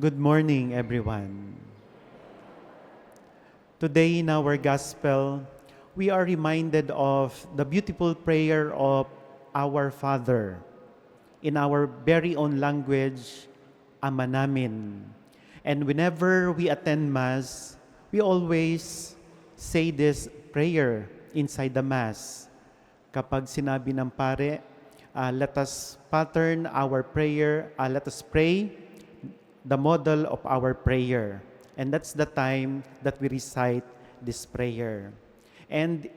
Good morning, everyone. Today in our gospel, we are reminded of the beautiful prayer of our Father in our very own language, Ama namin. And whenever we attend Mass, we always say this prayer inside the Mass. Kapag sinabi ng pare, uh, let us pattern our prayer, uh, let us pray the model of our prayer. And that's the time that we recite this prayer. And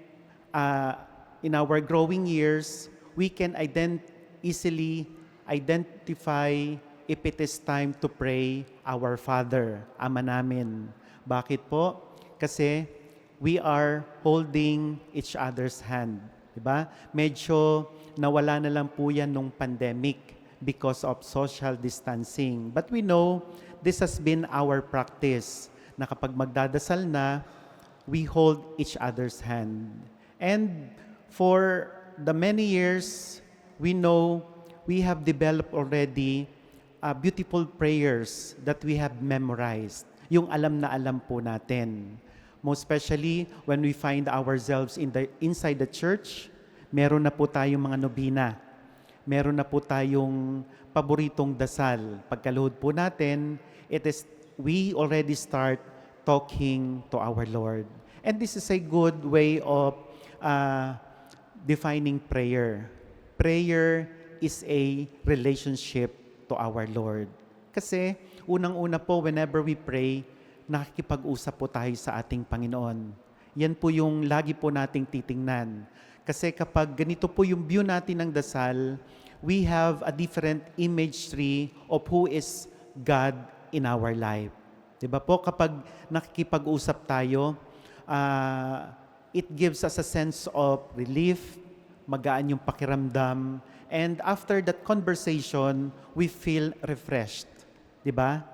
uh, in our growing years, we can ident- easily identify if it is time to pray our Father, Ama namin. Bakit po? Kasi we are holding each other's hand. Diba? Medyo nawala na lang po yan nung pandemic because of social distancing. But we know this has been our practice na kapag magdadasal na, we hold each other's hand. And for the many years, we know we have developed already uh, beautiful prayers that we have memorized. Yung alam na alam po natin. Most especially when we find ourselves in the, inside the church, meron na po tayong mga nobina meron na po tayong paboritong dasal. Pagkaluhod po natin, it is, we already start talking to our Lord. And this is a good way of uh, defining prayer. Prayer is a relationship to our Lord. Kasi unang-una po, whenever we pray, nakikipag-usap po tayo sa ating Panginoon. Yan po yung lagi po nating titingnan. Kasi kapag ganito po yung view natin ng dasal, we have a different imagery of who is God in our life. 'Di ba po kapag nakikipag-usap tayo, uh, it gives us a sense of relief, magaan yung pakiramdam, and after that conversation, we feel refreshed. 'Di ba?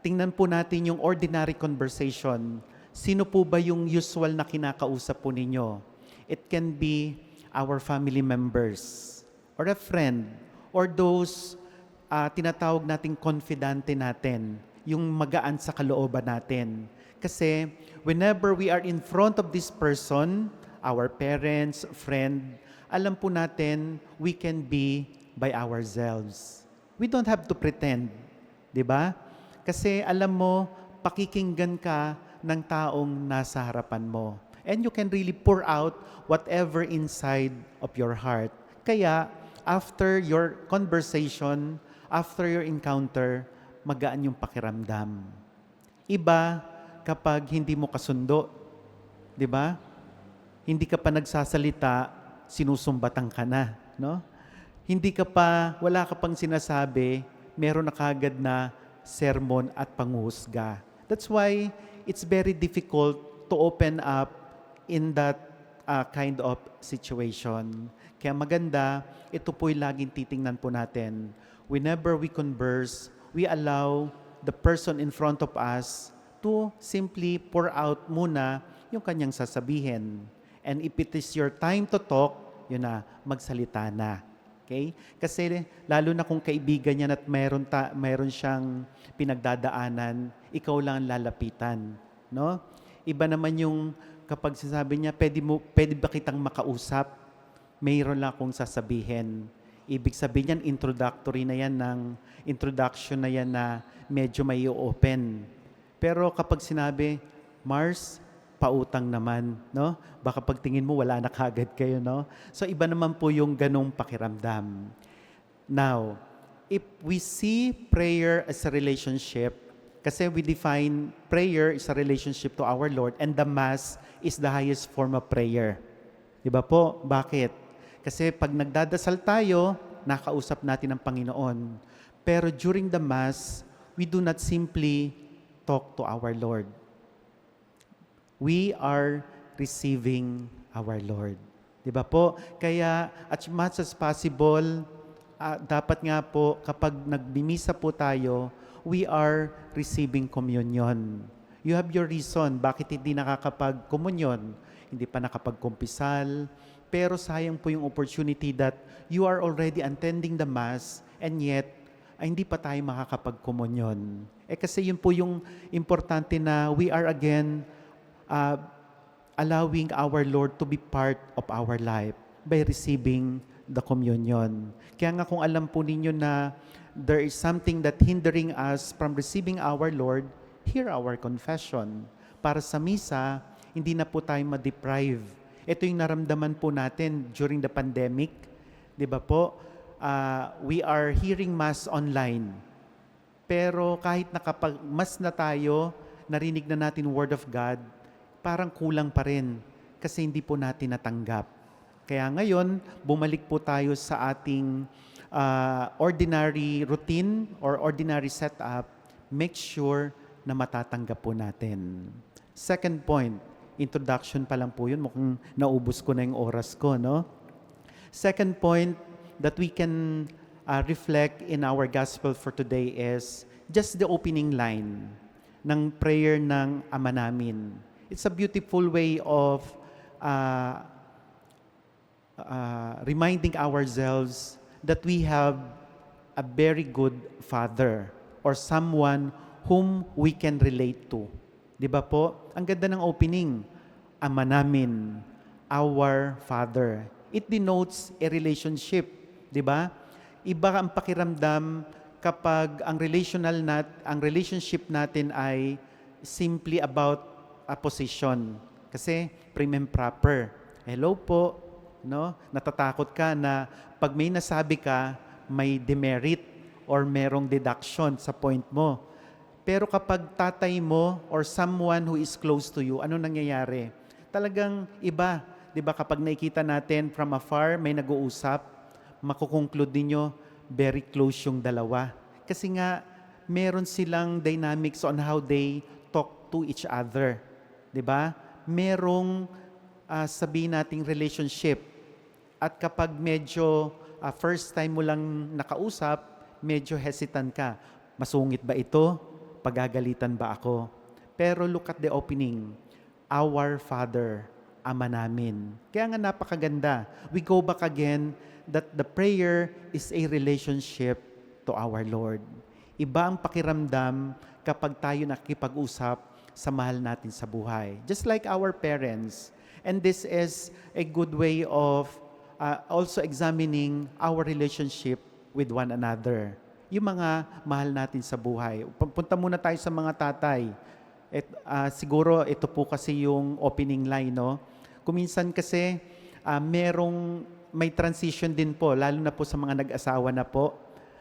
Tingnan po natin yung ordinary conversation. Sino po ba yung usual na kinakausap po ninyo? It can be our family members or a friend or those uh, tinatawag nating confidante natin, yung magaan sa kalooban natin. Kasi whenever we are in front of this person, our parents, friend, alam po natin we can be by ourselves. We don't have to pretend, 'di ba? Kasi alam mo, pakikinggan ka ng taong nasa harapan mo. And you can really pour out whatever inside of your heart. Kaya, after your conversation, after your encounter, magaan yung pakiramdam. Iba kapag hindi mo kasundo. Di ba? Hindi ka pa nagsasalita, sinusumbatan ka na. No? Hindi ka pa, wala ka pang sinasabi, meron na kagad na sermon at panghusga. That's why it's very difficult to open up in that uh, kind of situation. Kaya maganda, ito po'y laging titingnan po natin. Whenever we converse, we allow the person in front of us to simply pour out muna yung kanyang sasabihin. And if it is your time to talk, yun na, magsalita na. Okay? Kasi lalo na kung kaibigan niya at mayroon, ta, mayroon siyang pinagdadaanan, ikaw lang ang lalapitan. No? Iba naman yung kapag sinasabi niya, pwede, mo, pwede ba kitang makausap? Mayroon lang akong sasabihin. Ibig sabihin yan, introductory na yan ng introduction na yan na medyo may open. Pero kapag sinabi, Mars, pautang naman, no? Baka pagtingin mo wala na kagad kayo, no? So iba naman po yung ganong pakiramdam. Now, if we see prayer as a relationship, kasi we define prayer is a relationship to our Lord and the Mass is the highest form of prayer. Di ba po? Bakit? Kasi pag nagdadasal tayo, nakausap natin ang Panginoon. Pero during the Mass, we do not simply talk to our Lord we are receiving our Lord. Di ba po? Kaya as much as possible, uh, dapat nga po kapag nagbimisa po tayo, we are receiving communion. You have your reason bakit hindi nakakapag-communion, hindi pa nakapag-kumpisal, pero sayang po yung opportunity that you are already attending the Mass and yet ay hindi pa tayo makakapag-communion. Eh kasi yun po yung importante na we are again uh, allowing our Lord to be part of our life by receiving the communion. Kaya nga kung alam po ninyo na there is something that hindering us from receiving our Lord, hear our confession. Para sa misa, hindi na po tayo ma-deprive. Ito yung naramdaman po natin during the pandemic. Di ba po? Ah, we are hearing Mass online. Pero kahit nakapag mas na tayo, narinig na natin Word of God, parang kulang pa rin kasi hindi po natin natanggap. Kaya ngayon, bumalik po tayo sa ating ah, ordinary routine or ordinary setup. Make sure na matatanggap po natin. Second point, introduction pa lang po yun. Mukhang naubos ko na yung oras ko, no? Second point that we can uh, reflect in our gospel for today is just the opening line ng prayer ng Ama namin. It's a beautiful way of uh, uh, reminding ourselves that we have a very good Father or someone whom we can relate to. Di ba po? Ang ganda ng opening. Ama namin, our Father. It denotes a relationship. Di ba? Iba ang pakiramdam kapag ang relational nat ang relationship natin ay simply about a position. Kasi prim and proper. Hello po, no? Natatakot ka na pag may nasabi ka, may demerit or merong deduction sa point mo. Pero kapag tatay mo or someone who is close to you, ano nangyayari? Talagang iba. 'Di ba kapag nakikita natin from afar, may nag-uusap, makukonclude ninyo, very close yung dalawa. Kasi nga, meron silang dynamics on how they talk to each other. 'Di ba? Merong ah, sabihin nating relationship. At kapag medyo ah, first time mo lang nakausap, medyo hesitant ka. Masungit ba ito? Pagagalitan ba ako? Pero look at the opening. Our Father, Ama namin. Kaya nga napakaganda. We go back again that the prayer is a relationship to our Lord. Iba ang pakiramdam kapag tayo nakikipag-usap sa mahal natin sa buhay. Just like our parents. And this is a good way of uh, also examining our relationship with one another. Yung mga mahal natin sa buhay. Punta muna tayo sa mga tatay. Et, ah, siguro ito po kasi yung opening line, no? Kuminsan kasi ah, merong may transition din po, lalo na po sa mga nag-asawa na po.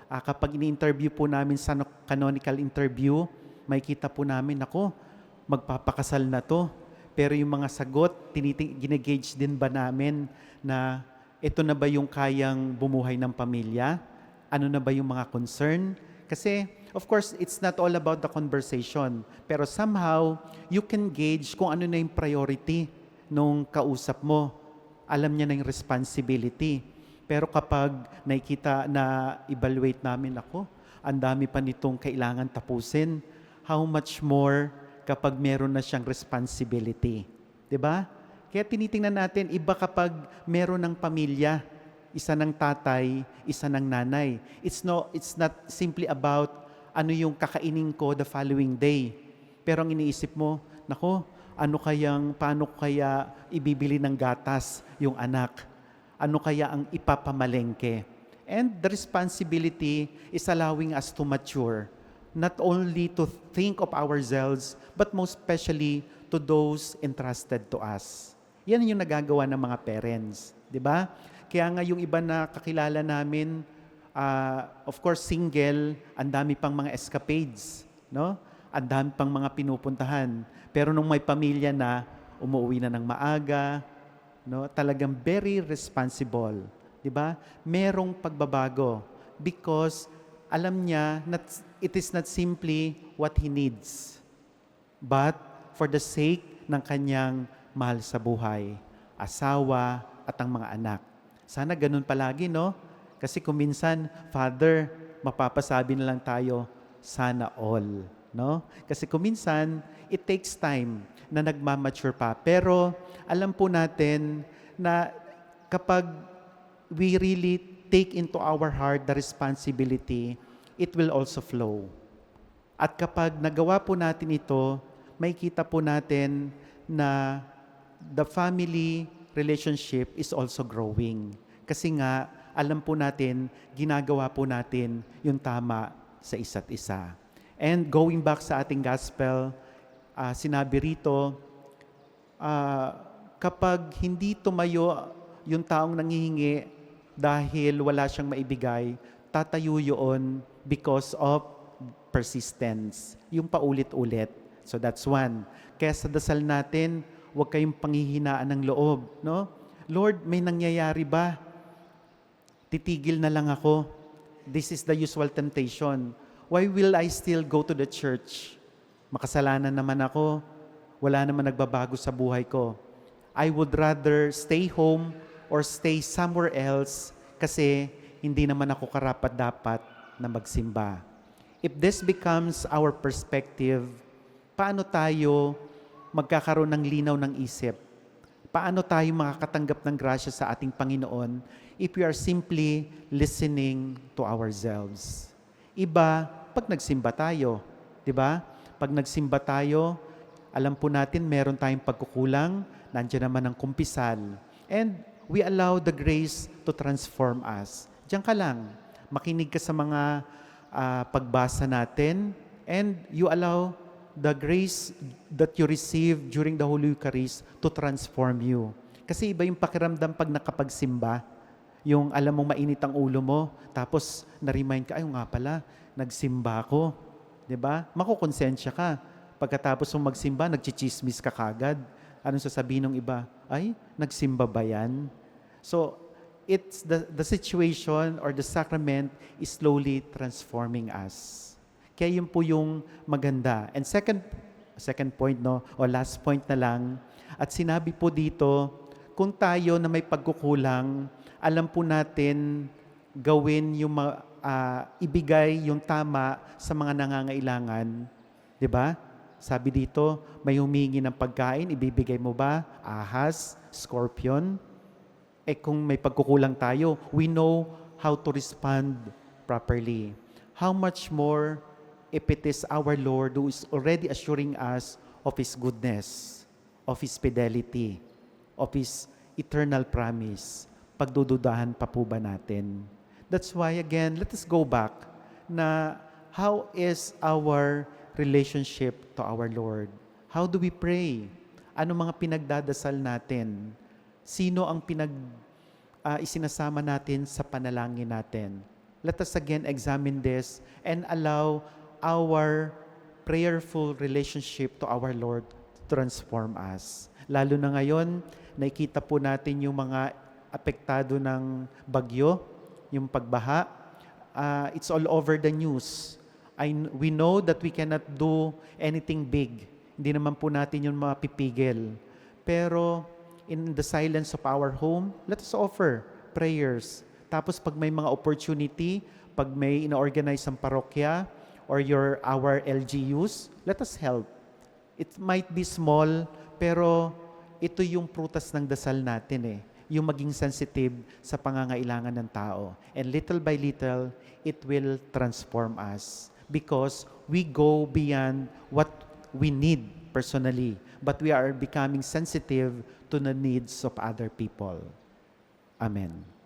Ah, kapag ini-interview po namin sa no- canonical interview, may kita po namin, ako, magpapakasal na to. Pero yung mga sagot, tiniting, ginagage din ba namin na ito na ba yung kayang bumuhay ng pamilya? Ano na ba yung mga concern? Kasi, of course, it's not all about the conversation. Pero somehow, you can gauge kung ano na yung priority nung kausap mo. Alam niya na yung responsibility. Pero kapag nakikita na evaluate namin ako, ang dami pa nitong kailangan tapusin, how much more kapag meron na siyang responsibility. 'Di ba? Kaya tinitingnan natin, iba kapag meron ng pamilya, isa ng tatay, isa ng nanay. It's, no, it's not simply about ano yung kakainin ko the following day. Pero ang iniisip mo, nako, ano kayang, paano kaya ibibili ng gatas yung anak? Ano kaya ang ipapamalengke? And the responsibility is allowing us to mature, not only to think of ourselves, but most especially to those entrusted to us. Yan yung nagagawa ng mga parents, di ba? Kaya nga yung iba na kakilala namin, ah, of course single, ang dami pang mga escapades, no? Ang dami pang mga pinupuntahan. Pero nung may pamilya na, umuwi na ng maaga, no? Talagang very responsible, 'di ba? Merong pagbabago because alam niya that it is not simply what he needs, but for the sake ng kanyang mahal sa buhay, asawa at ang mga anak. Sana ganun palagi, no? Kasi kung minsan, Father, mapapasabi na lang tayo, sana all. No? Kasi kung minsan, it takes time na nagmamature pa. Pero alam po natin na kapag we really take into our heart the responsibility, it will also flow. At kapag nagawa po natin ito, may kita po natin na the family relationship is also growing. Kasi nga, alam po natin, ginagawa po natin yung tama sa isa't isa. And going back sa ating gospel, ah, sinabi rito, ah, kapag hindi tumayo yung taong nangihingi dahil wala siyang maibigay, tatayo yun because of persistence. Yung paulit-ulit. So that's one. Kaya sa dasal natin, huwag kayong panghihinaan ng loob. No? Lord, may nangyayari ba? Titigil na lang ako. This is the usual temptation. Why will I still go to the church? Makasalanan naman ako. Wala naman nagbabago sa buhay ko. I would rather stay home or stay somewhere else kasi hindi naman ako karapat-dapat na magsimba. If this becomes our perspective, paano tayo magkakaroon ng linaw ng isip? Paano tayo makakatanggap ng grasya sa ating Panginoon if we are simply listening to ourselves? Iba, pag nagsimba tayo, di ba? Pag nagsimba tayo, alam po natin meron tayong pagkukulang, nandiyan naman ang kumpisal. And we allow the grace to transform us. Diyan ka lang, makinig ka sa mga ah, pagbasa natin, and you allow the grace that you receive during the Holy Eucharist to transform you. Kasi iba yung pakiramdam pag nakapagsimba, yung alam mong mainit ang ulo mo, tapos na-remind ka, ay nga pala, nagsimba ako. ba? Makukonsensya ka. Pagkatapos mong magsimba, nagchichismis ka kagad. Anong sasabihin ng iba? Ay, nagsimba ba yan? So, it's the, the situation or the sacrament is slowly transforming us. Kaya yun po yung maganda. And second, second point, no, o last point na lang, at sinabi po dito, kung tayo na may pagkukulang, alam po natin gawin yung ah, ibigay yung tama sa mga nangangailangan. 'Di ba? Sabi dito, may humingi ng pagkain, ibibigay mo ba? Ahas, scorpion. Eh kung may pagkukulang tayo, we know how to respond properly. How much more if it is our Lord who is already assuring us of His goodness, of His fidelity, of His eternal promise. Pagdududahan pa po ba natin? That's why again, let us go back na how is our relationship to our Lord? How do we pray? Ano mga pinagdadasal natin? Sino ang pinag ah, isinasama natin sa panalangin natin? Let us again examine this and allow our prayerful relationship to our Lord transform us. Lalo na ngayon, nakikita po natin yung mga apektado ng bagyo, yung pagbaha. Ah, it's all over the news. I, we know that we cannot do anything big. Hindi naman po natin yung mapipigil. Pero in the silence of our home, let us offer prayers. Tapos pag may mga opportunity, pag may ina-organize ang parokya or your our LGUs, let us help. It might be small, pero ito yung prutas ng dasal natin eh. Yung maging sensitive sa pangangailangan ng tao. And little by little, it will transform us because we go beyond what we need personally, but we are becoming sensitive to the needs of other people. Amen.